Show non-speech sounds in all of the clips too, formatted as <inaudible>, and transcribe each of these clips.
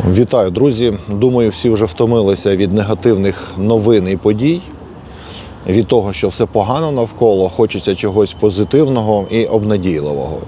Вітаю, друзі. Думаю, всі вже втомилися від негативних новин і подій, від того, що все погано навколо, хочеться чогось позитивного і обнадійливого.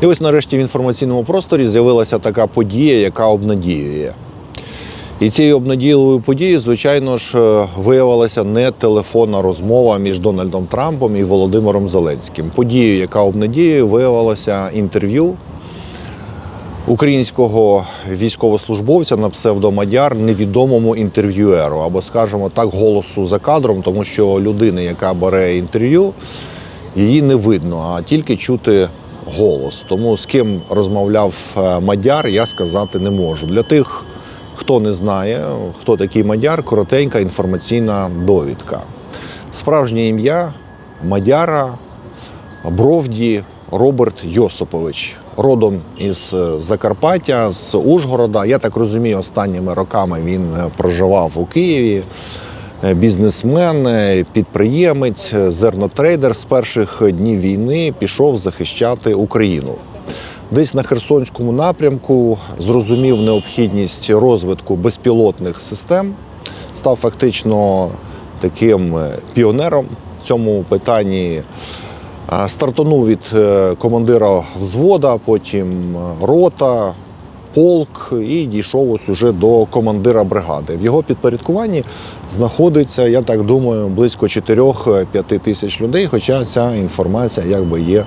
І ось нарешті в інформаційному просторі з'явилася така подія, яка обнадіює. І цією обнадійливою подією, звичайно ж, е, виявилася не телефонна розмова між Дональдом Трампом і Володимиром Зеленським. Подією, яка обнадіює, виявилося інтерв'ю українського військовослужбовця на псевдомадяр невідомому інтерв'юеру, або, скажімо так, голосу за кадром, тому що людини, яка бере інтерв'ю, її не видно, а тільки чути голос. Тому з ким розмовляв е, мадяр, я сказати не можу. Для тих, хто не знає, хто такий мадяр, коротенька інформаційна довідка. Справжнє ім'я Мадяра Бровді Роберт Йосипович, родом із е, Закарпаття, з Ужгорода. Я так розумію, останніми роками він е, проживав у Києві. Е, Бізнесмен, підприємець, зернотрейдер з перших днів війни пішов захищати Україну. Десь на Херсонському напрямку зрозумів необхідність розвитку безпілотних систем, став фактично таким піонером в цьому питанні. А, Стартанув від е, командира взвода, потім е, рота, полк і дійшов ось уже до командира бригади. В його підпорядкуванні знаходиться, я так думаю, близько 4-5 тисяч людей, хоча ця інформація якби є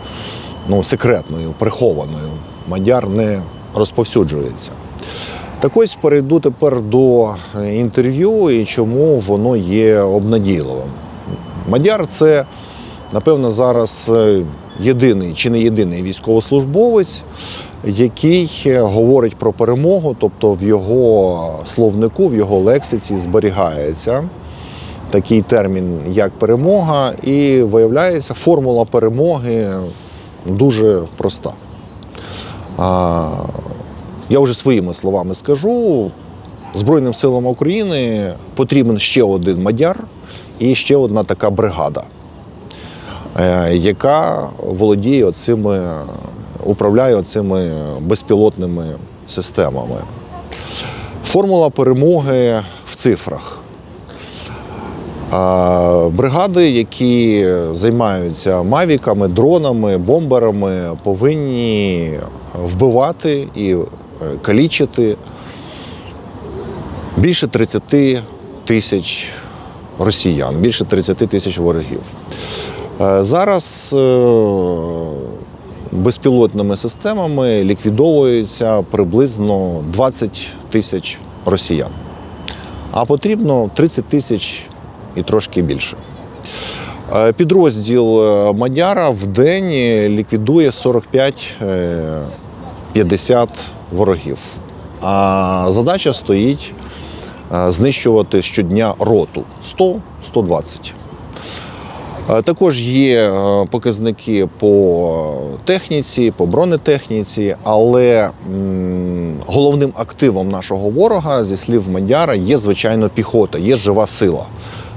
ну, секретною, прихованою. Мадяр не розповсюджується. Так ось перейду тепер до е, інтерв'ю і чому воно є обнадійливим. Мадяр це, напевно, зараз е, єдиний чи не єдиний військовослужбовець, який е, говорить про перемогу, тобто в його словнику, в його лексиці зберігається такий термін, як перемога, і виявляється, формула перемоги дуже проста. Я вже своїми словами скажу. Збройним силам України потрібен ще один мадяр і ще одна така бригада, яка володіє оцими, управляє оцими безпілотними системами. Формула перемоги в цифрах. Бригади, які займаються мавіками, дронами, бомберами, повинні вбивати і е, калічити більше 30 тисяч росіян, більше 30 тисяч ворогів. Е, Зараз е, безпілотними системами ліквідовується приблизно 20 тисяч росіян, а потрібно 30 тисяч і трошки більше. Е, Підрозділ Мадяра в день ліквідує 45-50 ворогів. А задача стоїть знищувати щодня роту 100-120. Е, Також є е, показники по техніці, по бронетехніці, але головним активом нашого ворога, зі слів Мадяра, є звичайно піхота, є жива сила.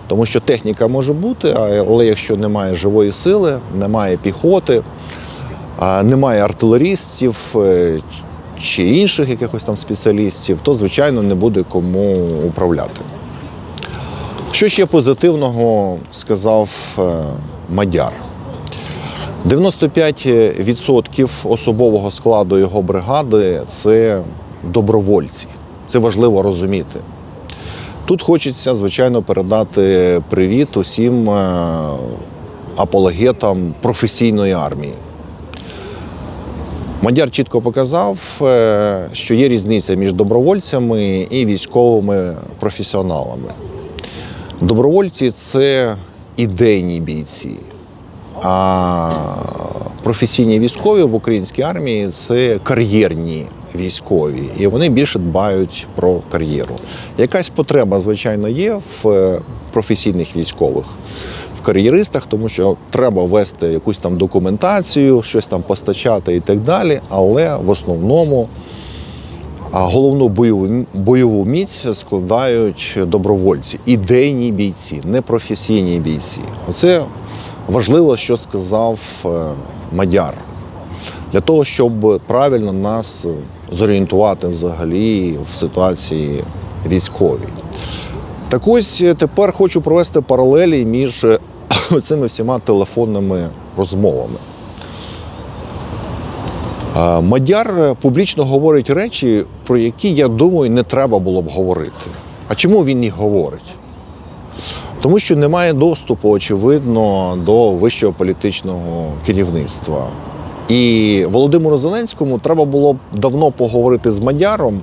Тому що техніка може бути, але якщо немає живої сили, немає піхоти, немає артилерістів е, чи інших якихось там спеціалістів, то звичайно не буде кому управляти. Що ще позитивного сказав е, Мадяр? 95% особового складу його бригади це добровольці. Це важливо розуміти. Тут хочеться, звичайно, передати привіт усім е, апологетам професійної армії. Мадяр чітко показав, е, що є різниця між добровольцями і військовими професіоналами. Добровольці це ідейні бійці, а професійні військові в українській армії це кар'єрні військові, і вони більше дбають про кар'єру. Якась потреба, звичайно, є в е, професійних військових, в кар'єристах, тому що треба вести якусь там документацію, щось там постачати і так далі. Але в основному головну бойову, бойову міць складають добровольці, ідейні бійці, не професійні бійці. Оце важливо, що сказав е, Мадяр. для того, щоб правильно нас зорієнтувати взагалі в ситуації військовій. Так ось е, тепер хочу провести паралелі між <coughs> цими всіма телефонними розмовами. Мадяр е, публічно говорить речі, про які, я думаю, не треба було б говорити. А чому він їх говорить? Тому що немає доступу, очевидно, до вищого політичного керівництва. І Володимиру Зеленському треба було б давно поговорити з Мадяром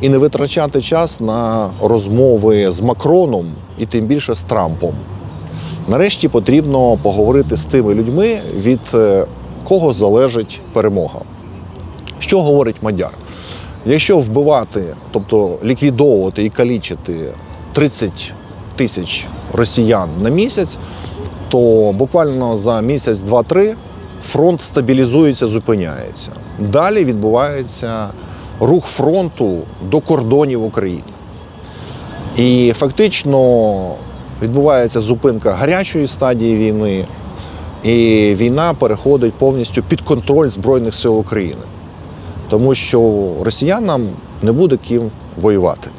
і не витрачати час на розмови з Макроном і тим більше з Трампом. Нарешті потрібно поговорити з тими людьми, від е, кого залежить перемога. Що говорить Мадяр? Якщо вбивати, тобто ліквідовувати і калічити 30 тисяч росіян на місяць, то буквально за місяць, два-три фронт стабілізується, зупиняється. Далі відбувається рух фронту до кордонів України. І фактично відбувається зупинка гарячої стадії війни, і війна переходить повністю під контроль Збройних сил України. Тому що росіянам не буде ким воювати.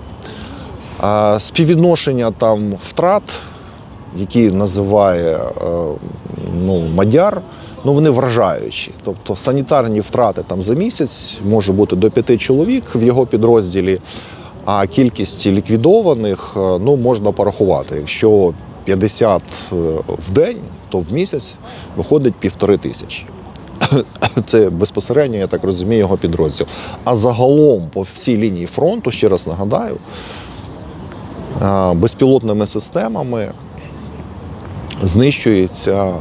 А співвідношення там втрат, які називає е, ну, Мадяр, ну вони вражаючі. Тобто санітарні втрати там за місяць може бути до п'яти чоловік в його підрозділі, а кількість ліквідованих е, ну, можна порахувати. Якщо 50 в день, то в місяць виходить півтори тисячі. <coughs> Це безпосередньо, я так розумію, його підрозділ. А загалом по всій лінії фронту, ще раз нагадаю, безпілотними системами знищується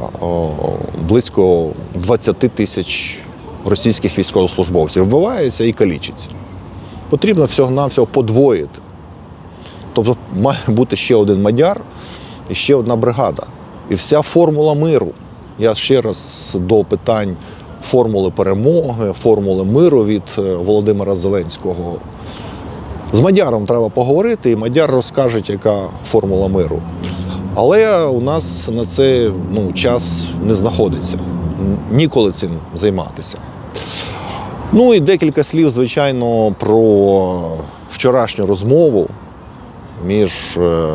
близько 20 тисяч російських військовослужбовців. Вбивається і калічиться. Потрібно всього-навсього подвоїти. Тобто має бути ще один мадяр і ще одна бригада. І вся формула миру. Я ще раз до питань формули перемоги, формули миру від е, Володимира Зеленського. З Мадяром треба поговорити, і Мадяр розкаже, яка формула миру. Але у нас на це ну, час не знаходиться. Ніколи цим займатися. Ну і декілька слів, звичайно, про вчорашню розмову між е,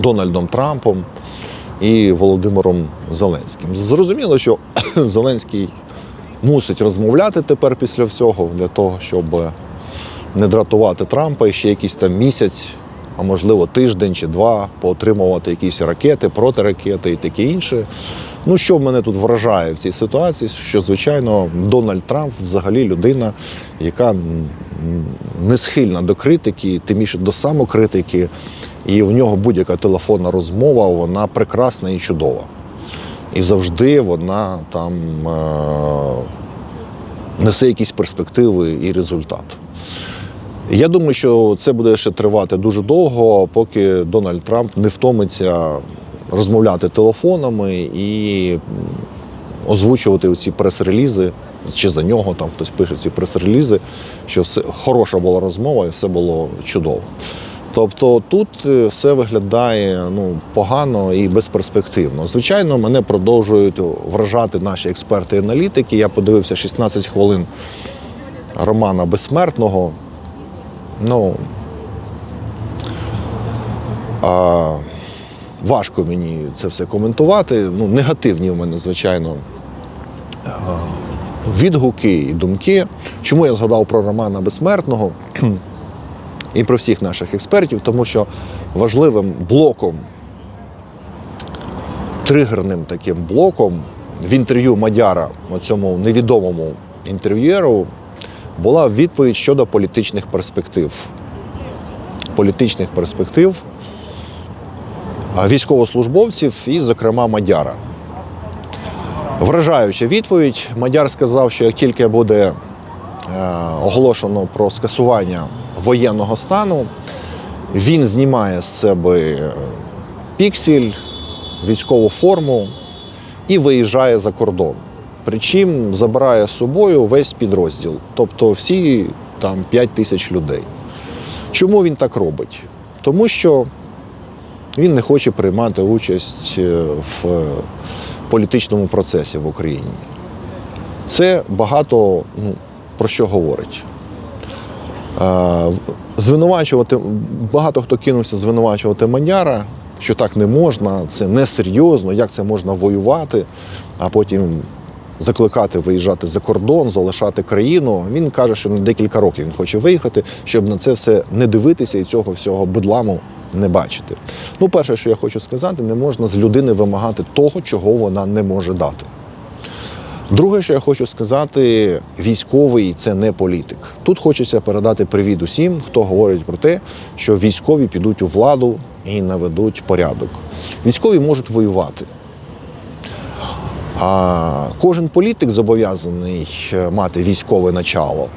Дональдом Трампом і Володимиром Зеленським. Зрозуміло, що <coughs> Зеленський мусить розмовляти тепер після всього для того, щоб не дратувати Трампа і ще якийсь там місяць, а можливо тиждень чи два, поотримувати якісь ракети, протиракети і таке інше. Ну, що мене тут вражає в цій ситуації, що, звичайно, Дональд Трамп взагалі людина, яка не схильна до критики, тим більше до самокритики, і в нього будь-яка телефонна розмова, вона прекрасна і чудова. І завжди вона там е- несе якісь перспективи і результат. Я думаю, що це буде ще тривати дуже довго, поки Дональд Трамп не втомиться розмовляти телефонами і озвучувати ці прес-релізи, чи за нього там хтось пише ці прес-релізи, що все хороша була розмова і все було чудово. Тобто тут е, все виглядає ну, погано і безперспективно. Звичайно, мене продовжують вражати наші експерти і аналітики. Я подивився 16 хвилин романа Безсмертного. Ну, а, важко мені це все коментувати. Ну, негативні в мене, звичайно, відгуки і думки. Чому я згадав про Романа Безсмертного і про всіх наших експертів? Тому що важливим блоком, тригерним таким блоком в інтерв'ю Мадяра, цьому невідомому інтерв'єру, була відповідь щодо політичних перспектив. Політичних перспектив військовослужбовців і, зокрема, Мадяра. Вражаюча відповідь. Мадяр сказав, що як тільки буде е, оголошено про скасування воєнного стану, він знімає з себе піксель, військову форму і виїжджає за кордон. Причому забирає з собою весь підрозділ, тобто всі там 5 тисяч людей. Чому він так робить? Тому що він не хоче приймати участь е, в політичному процесі в Україні. Це багато ну, про що говорить. Звинувачувати, багато хто кинувся звинувачувати Мадяра, що так не можна, це несерйозно, як це можна воювати, а потім закликати виїжджати за кордон, залишати країну. Він каже, що на декілька років він хоче виїхати, щоб на це все не дивитися і цього всього бедламу не бачити. Ну, перше, що я хочу сказати, не можна з людини вимагати того, чого вона не може дати. Друге, що я хочу сказати, військовий це не політик. Тут хочеться передати привіт усім, хто говорить про те, що військові підуть у владу і наведуть порядок. Військові можуть воювати. А кожен політик зобов'язаний е, мати військове начало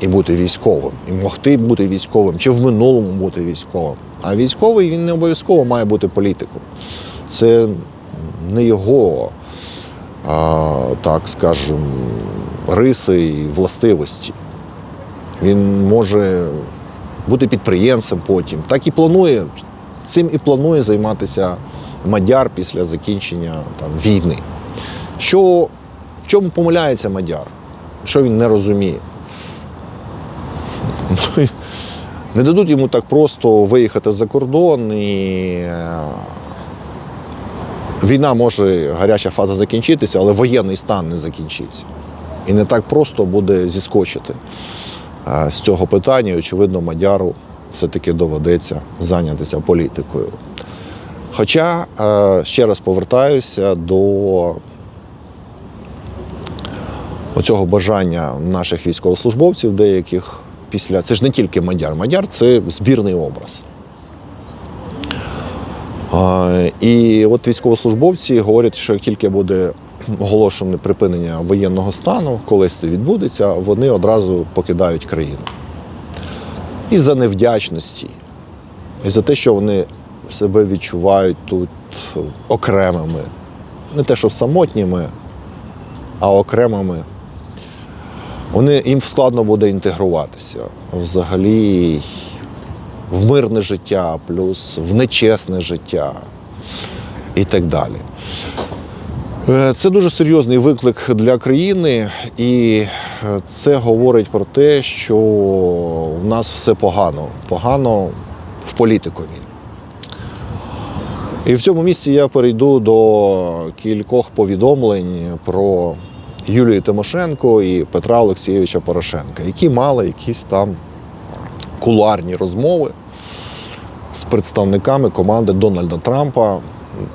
і бути військовим, і могти бути військовим, чи в минулому бути військовим. А військовий він не обов'язково має бути політиком. Це не його так скажем, риси і властивості. Він може бути підприємцем потім. Так і планує, цим і планує займатися Мадяр після закінчення там, війни. Що, в чому помиляється Мадяр? Що він не розуміє? Ну, Не дадуть йому так просто виїхати за кордон і е, Війна може гаряча фаза закінчитися, але воєнний стан не закінчиться. І не так просто буде зіскочити з цього питання. Очевидно, Мадяру все-таки доведеться зайнятися політикою. Хоча, ще раз повертаюся до оцього бажання наших військовослужбовців, деяких після. Це ж не тільки Мадяр. Мадяр це збірний образ. І от військовослужбовці говорять, що як тільки буде оголошене припинення воєнного стану, колись це відбудеться, вони одразу покидають країну. І за невдячності, і за те, що вони себе відчувають тут окремими. Не те, що самотніми, а окремими. Вони, їм складно буде інтегруватися взагалі в мирне життя, плюс в нечесне життя і так далі. Е, Це дуже серйозний виклик для країни, і е, це говорить про те, що в нас все погано. Погано в політикумі. І в цьому місці я перейду до кількох повідомлень про Юлію Тимошенко і Петра Олексійовича Порошенка, які мали якісь там кулуарні розмови з представниками команди Дональда Трампа.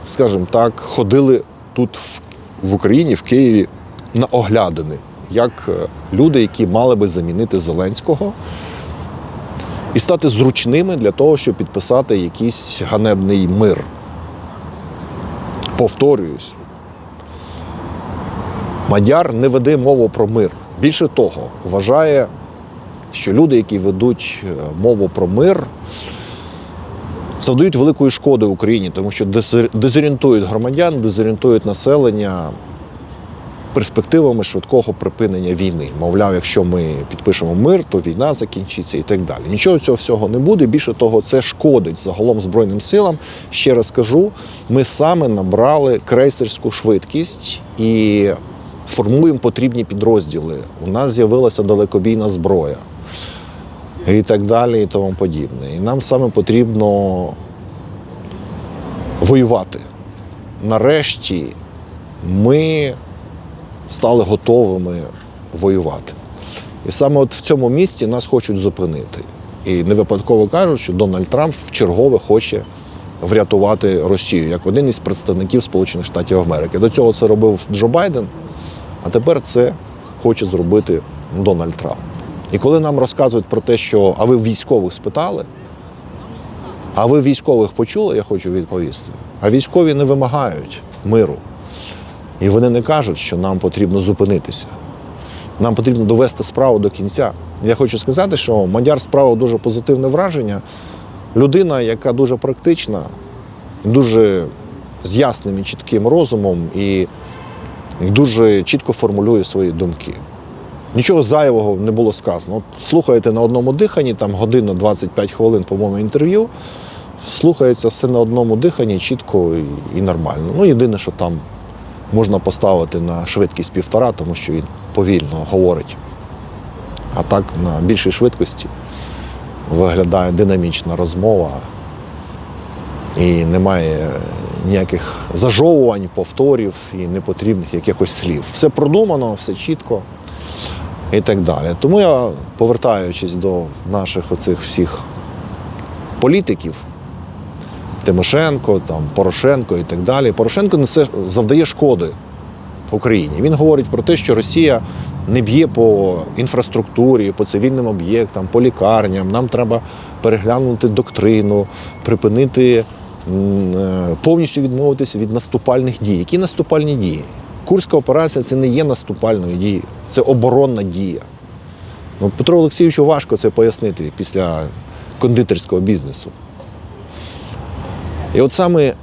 Скажімо так, ходили тут в, Україні, в Києві на оглядини, як е, люди, які мали би замінити Зеленського і стати зручними для того, щоб підписати якийсь ганебний мир. Повторююсь, Мадяр не веде мову про мир. Більше того, вважає, що люди, які ведуть е, мову про мир, завдають великої шкоди Україні, тому що дезор- дезорієнтують громадян, дезорієнтують населення перспективами швидкого припинення війни. Мовляв, якщо ми підпишемо мир, то війна закінчиться і так далі. Нічого цього всього не буде. Більше того, це шкодить загалом Збройним силам. Ще раз кажу, ми саме набрали крейсерську швидкість і формуємо потрібні підрозділи. У нас з'явилася далекобійна зброя і так далі, і тому подібне. І нам саме потрібно воювати. Нарешті ми стали готовими воювати. І саме от в цьому місці нас хочуть зупинити. І не випадково кажуть, що Дональд Трамп вчергове хоче врятувати Росію як один із представників Сполучених Штатів Америки. До цього це робив Джо Байден, а тепер це хоче зробити Дональд Трамп. І коли нам розказують про те, що а ви військових спитали, а ви військових почули, я хочу відповісти. А військові не вимагають миру. І вони не кажуть, що нам потрібно зупинитися. Нам потрібно довести справу до кінця. Я хочу сказати, що Мадяр справив дуже позитивне враження. Людина, яка дуже практична, дуже з ясним і чітким розумом і дуже чітко формулює свої думки. Нічого зайвого не було сказано. От слухаєте на одному диханні, там година 25 хвилин, по-моєму, інтерв'ю. Слухається все на одному диханні, чітко і, нормально. Ну, єдине, що там можна поставити на швидкість півтора, тому що він повільно говорить. А так на більшій швидкості виглядає динамічна розмова і немає ніяких зажовувань, повторів і непотрібних якихось слів. Все продумано, все чітко і так далі. Тому я, повертаючись до наших оцих всіх політиків, Тимошенко, там, Порошенко і так далі. Порошенко несе завдає шкоди Україні. Він говорить про те, що Росія не б'є по інфраструктурі, по цивільним об'єктам, по лікарням. Нам треба переглянути доктрину, припинити е, повністю відмовитися від наступальних дій. Які наступальні дії? Курська операція це не є наступальною дією, це оборонна дія. Ну, Петру Олексійовичу важко це пояснити після кондитерського бізнесу. І от саме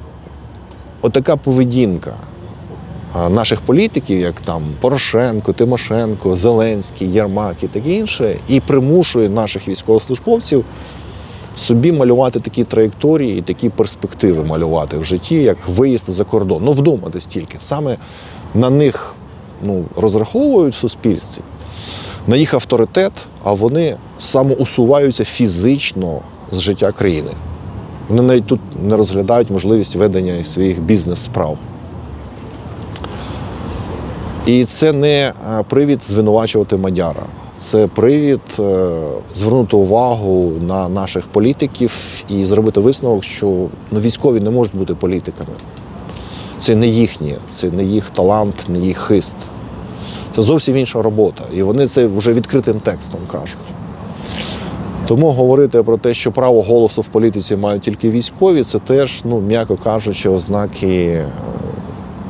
отака поведінка наших політиків, як там Порошенко, Тимошенко, Зеленський, Ярмак і таке інше, і примушує наших військовослужбовців собі малювати такі траєкторії і такі перспективи малювати в житті, як виїзд за кордон. Ну, вдуматись тільки. Саме на них ну, розраховують в суспільстві, на їх авторитет, а вони самоусуваються фізично з життя країни. Вони навіть тут не розглядають можливість ведення своїх бізнес-справ. І це не привід звинувачувати Мадяра. Це привід е, звернути увагу на наших політиків і зробити висновок, що ну, військові не можуть бути політиками. Це не їхнє, це не їх талант, не їх хист. Це зовсім інша робота. І вони це вже відкритим текстом кажуть. Тому говорити про те, що право голосу в політиці мають тільки військові, це теж, ну, м'яко кажучи, ознаки е,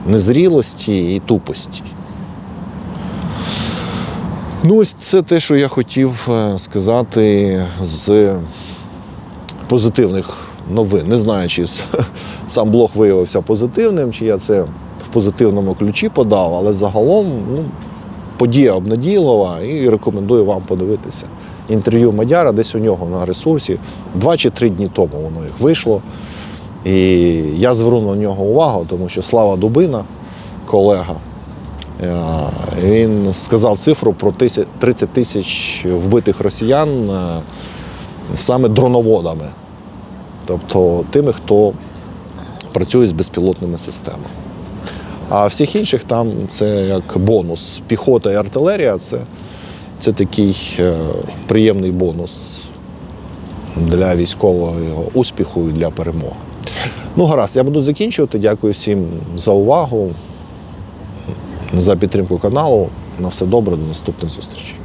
незрілості і тупості. Ну, ось це те, що я хотів е, сказати з позитивних новин. Не знаю, чи <laughs> сам блог виявився позитивним, чи я це в позитивному ключі подав, але загалом ну, подія обнадійлива і рекомендую вам подивитися. Інтерв'ю Мадяра десь у нього на ресурсі. Два чи три дні тому воно їх вийшло. І я звернув на нього увагу, тому що Слава Дубина, колега, він сказав цифру про 30 тисяч вбитих росіян е, саме дроноводами, тобто тими, хто працює з безпілотними системами. А всіх інших там це як бонус. Піхота і артилерія це, це такий е, приємний бонус для військового успіху і для перемоги. Ну, гаразд, я буду закінчувати. Дякую всім за увагу, за підтримку каналу. На все добре, до наступних зустрічей.